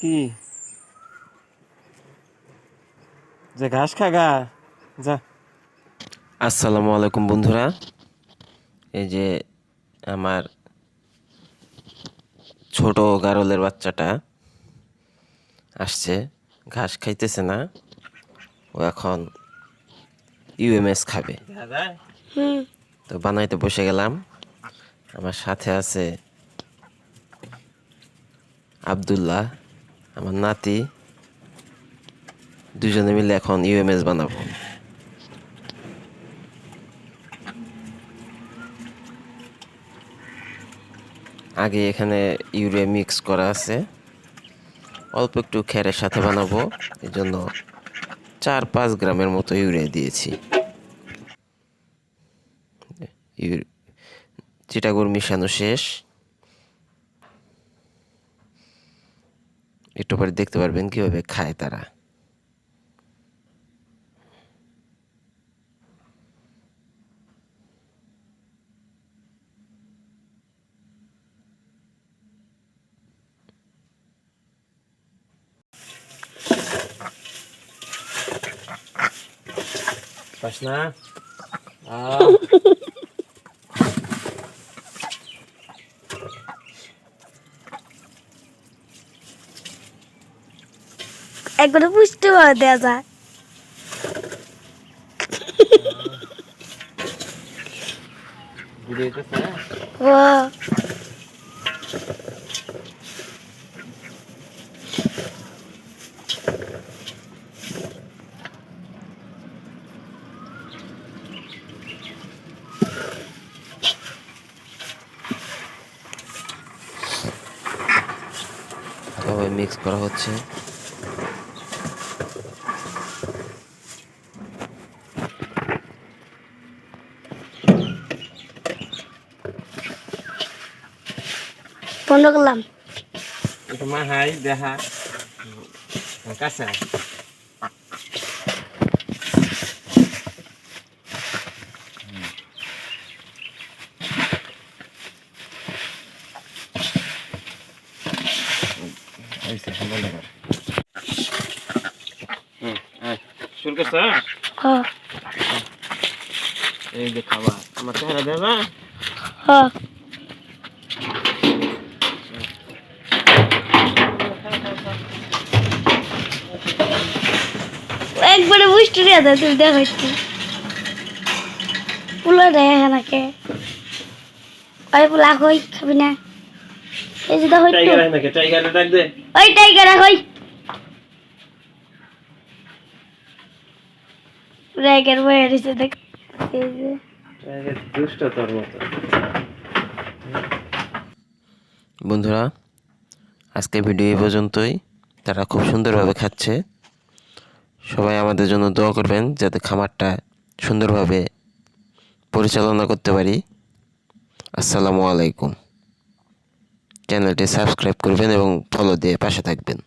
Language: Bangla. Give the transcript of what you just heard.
কি? যে ঘাস খাগা যা। আসসালামু আলাইকুম বন্ধুরা। এই যে আমার ছোট গারলের বাচ্চাটা আসছে ঘাস খাইতেছে না ও এখন ইউএমএস খাবে। তো বানাইতে বসে গেলাম। আমার সাথে আছে আব্দুল্লাহ। আমার নাতি দুজনে মিলে এখন ইউএমএস বানাবো। আগে এখানে ইউরিয়া মিক্স করা আছে। অল্প একটু খেরের সাথে বানাবো। এই জন্য চার পাঁচ গ্রামের মতো ইউরিয়া দিয়েছি। চিটাগুড় মিশানো শেষ। একটু পরে দেখতে পারবেন কিভাবে খায় তারা পাস একবারে পুষ্টি পারে দেওয়া যায়। না? ও মিক্স করা হচ্ছে। বন্ধ করলাম মা হাই দেখা। কাছে শুরু করছ? হ। এই যে খাবার। আমার চেহারা দেবা হ। একবারে বুঝতে দেওয়া যায় তুমি দেখো একটু। পুলো দেয় এখানে ওই পোলা কই খাবি না। এই যে দেখো একটু। টাইগার নাকি টাইগার ডাক দে। ওই টাইগার কই। টাইগার বয়ে রয়েছে দেখ। এই যে। দুষ্ট তোর মতো। বন্ধুরা আজকে ভিডিও এই পর্যন্তই। তারা খুব সুন্দরভাবে খাচ্ছে। সবাই আমাদের জন্য দোয়া করবেন যাতে খামারটা সুন্দরভাবে পরিচালনা করতে পারি। আসসালামু আলাইকুম। চ্যানেলটি সাবস্ক্রাইব করবেন এবং ফলো দিয়ে পাশে থাকবেন।